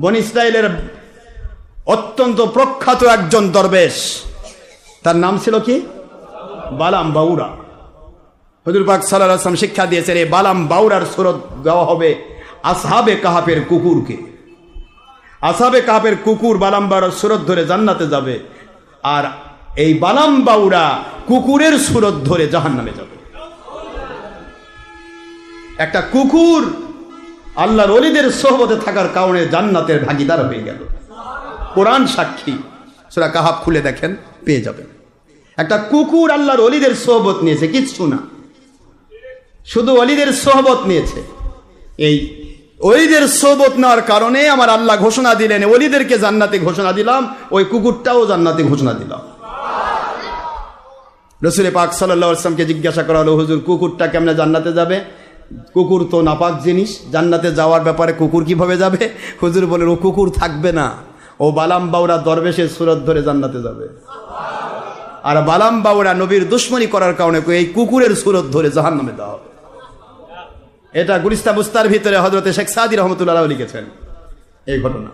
বন ইসরায়েলের অত্যন্ত প্রখ্যাত একজন দরবেশ। তার নাম ছিল কি? বালাম বাউরা। হজুর পাক সাল্লাহ আসলাম শিক্ষা দিয়েছেন এই বালাম বাউরার সুরত গাওয়া হবে আসহাবে কাহাপের কুকুরকে। আসাবে কাহাপের কুকুর বালাম বাউরার সুরত ধরে জান্নাতে যাবে আর এই বালাম বাউরা কুকুরের সুরত ধরে জাহান নামে যাবে। একটা কুকুর আল্লাহর অলিদের সোহবতে থাকার কারণে জান্নাতের ভাগিদার হয়ে গেল। কোরআন সাক্ষী সেটা কাহাব খুলে দেখেন, পেয়ে যাবেন। একটা কুকুর আল্লাহর অলিদের সোহবত নিয়েছে, কিচ্ছু না। শুধু অলিদের সোহবত নিয়েছে। এই অলিদের সোহবত নেওয়ার কারণে আমার আল্লাহ ঘোষণা দিলেন অলিদেরকে জান্নাতে ঘোষণা দিলাম, ওই কুকুরটাও জান্নাতে ঘোষণা দিলাম। রসুলে পাক সাল্লাহ জিজ্ঞাসা করা হলো, হুজুর, কুকুরটা কেমনে জান্নাতে যাবে? কুকুর তো নাপাক জিনিস, জান্নাতে যাওয়ার ব্যাপারে কুকুর কীভাবে যাবে? হুজুর বলেন ও কুকুর থাকবে না। ও বালাম বাউরা দরবেশের সুরত ধরে জান্নাতে যাবে। আর বালাম বাউরা নবীর দুশ্মনী করার কারণে এই কুকুরের সুরত ধরে জাহান নামে দেওয়া হবে। এটা গুলিস্তা বুস্তার ভিতরে হজরতে শেখ সাদি রহমতুল্লাহ লিখেছেন এই ঘটনা।